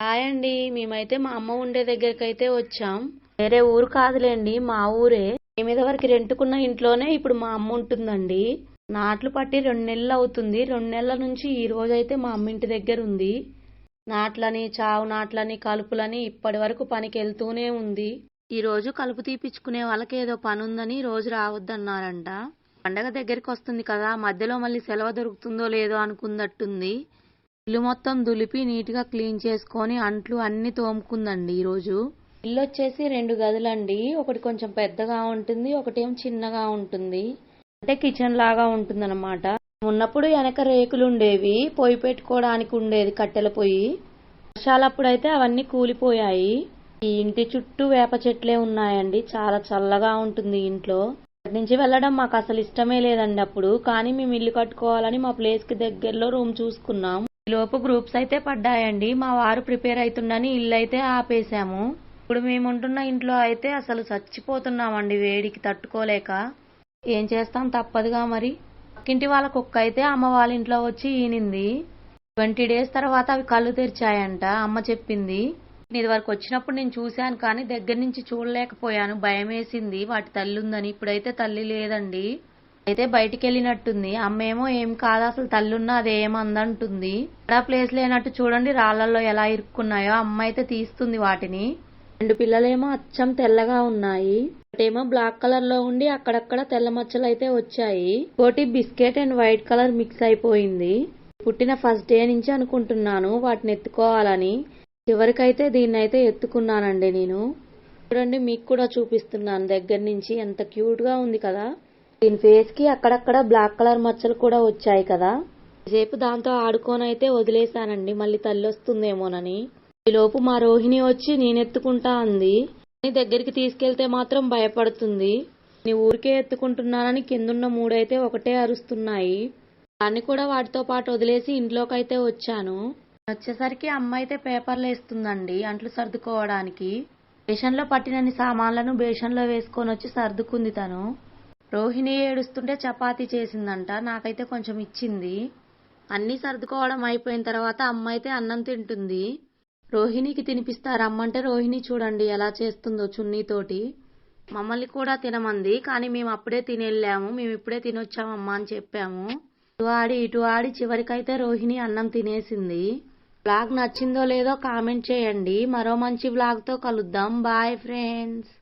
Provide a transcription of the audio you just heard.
Hi అండి. మేమైతే మా అమ్మ ఉండే దగ్గరికి అయితే వచ్చాం. వేరే ఊరు కాదులేండి మా ఊరే. మీద వరకు రెంటుకున్న ఇంట్లోనే ఇప్పుడు మా అమ్మ ఉంటుందండి. నాట్లు పట్టి రెండు నెలలు అవుతుంది. రెండు నెలల నుంచి ఈ రోజు అయితే మా అమ్మ ఇంటి దగ్గర ఉంది. నాట్లని చావు నాట్లని కలుపులని ఇప్పటి వరకు పనికి వెళ్తూనే ఉంది. ఈ రోజు కలుపు తీపిచ్చుకునే వాళ్ళకి ఏదో పని ఉందని రోజు రావద్దన్నారంట. పండగ దగ్గరికి వస్తుంది కదా మధ్యలో మళ్ళీ సెలవు దొరుకుతుందో లేదో అనుకున్నట్టుంది ఇల్లు మొత్తం దులిపి నీట్గా క్లీన్ చేసుకొని అంట్లు అన్ని తోముకుందండి ఈరోజు. ఇల్లు వచ్చేసి రెండు గదులండి. ఒకటి కొంచెం పెద్దగా ఉంటుంది ఒకటేం చిన్నగా ఉంటుంది. అంటే కిచెన్ లాగా ఉంటుందన్నమాట. ఉన్నప్పుడు వెనక రేకులు ఉండేవి పొయ్యి పెట్టుకోవడానికి ఉండేది కట్టెల పొయ్యి. వర్షాలప్పుడైతే అవన్నీ కూలిపోయాయి. ఈ ఇంటి చుట్టూ వేప చెట్లే ఉన్నాయండి. చాలా చల్లగా ఉంటుంది ఇంట్లో. అక్కడి నుంచి వెళ్ళడం మాకు అసలు ఇష్టమే లేదండి అప్పుడు. కానీ మేము ఇల్లు కట్టుకోవాలని మా ప్లేస్కి దగ్గరలో రూమ్ చూసుకున్నాం. లోపు గ్రూప్స్ అయితే పడ్డాయండి. మా వారు ప్రిపేర్ అవుతుండని ఇల్లు అయితే ఆపేశాము. ఇప్పుడు మేము ఉంటున్న ఇంట్లో అయితే అసలు చచ్చిపోతున్నామండి. వేడికి తట్టుకోలేక. ఏం చేస్తాం? తప్పదుగా మరి. పక్కింటి వాళ్ళ కుక్క అయితే అమ్మ వాళ్ళ ఇంట్లో వచ్చి ఈనింది. ట్వంటీ డేస్ తర్వాత అవి కళ్ళు తెరిచాయంట. అమ్మ చెప్పింది ఇది వరకు వచ్చినప్పుడు నేను చూశాను కానీ దగ్గర నుంచి చూడలేకపోయాను. భయం వేసింది వాటి తల్లి ఉందని. ఇప్పుడైతే తల్లి లేదండి. అయితే బయటికి వెళ్ళినట్టుంది అమ్మేమో ఏం కాదు అసలు తల్లున్నా అదేమందంటుంది ఇక్కడ ప్లేస్ లేనట్టు చూడండి రాళ్ళలో ఎలా ఇరుక్కున్నాయో. అమ్మ అయితే తీస్తుంది వాటిని. రెండు పిల్లలేమో అచ్చం తెల్లగా ఉన్నాయి. ఒకటేమో బ్లాక్ కలర్లో ఉండి అక్కడక్కడ తెల్ల మచ్చలు అయితే వచ్చాయి. ఒకటి biscuit and white colour mix అయిపోయింది. పుట్టిన ఫస్ట్ డే నుంచి అనుకుంటున్నాను వాటిని ఎత్తుకోవాలని. చివరికైతే దీన్ని అయితే ఎత్తుకున్నానండి నేను. చూడండి మీకు కూడా చూపిస్తున్నాను. దగ్గర నుంచి ఎంత క్యూట్గా ఉంది కదా. దీని ఫేస్కి అక్కడక్కడ బ్లాక్ కలర్ మచ్చలు కూడా వచ్చాయి కదా. సేపు దాంతో ఆడుకొని అయితే వదిలేశానండి మళ్ళీ తల్లి వస్తుందేమోనని ఈలోపు మా రోహిణి వచ్చి నేనెత్తుకుంటా అంది. నీ దగ్గరికి తీసుకెళ్తే మాత్రం భయపడుతుంది. నీ ఊరికే ఎత్తుకుంటున్నానని కిందున్న మూడైతే ఒకటే అరుస్తున్నాయి. దాన్ని కూడా వాటితో పాటు వదిలేసి ఇంట్లోకైతే వచ్చాను. వచ్చేసరికి అమ్మ అయితే పేపర్లు వేస్తుందండి అంట్లు సర్దుకోవడానికి. బేషన్లో పట్టినన్ని సామాన్లను బేషన్లో వేసుకొని వచ్చి సర్దుకుంది తను. రోహిణి ఏడుస్తుంటే చపాతీ చేసిందంట నాకైతే కొంచెం ఇచ్చింది. అన్నీ సర్దుకోవడం అయిపోయిన తర్వాత అమ్మ అయితే అన్నం తింటుంది. రోహిణికి తినిపిస్తారు అమ్మంటే రోహిణి చూడండి ఎలా చేస్తుందో చున్నీతోటి. మమ్మల్ని కూడా తినమంది కానీ మేము అప్పుడే తినెళ్ళాము మేము ఇప్పుడే తినొచ్చామమ్మా అని చెప్పాము. ఇటు ఆడి ఇటు ఆడి చివరికైతే రోహిణి అన్నం తినేసింది. బ్లాగ్ నచ్చిందో లేదో కామెంట్ చేయండి. మరో మంచి బ్లాగ్తో కలుద్దాం. Bye friends.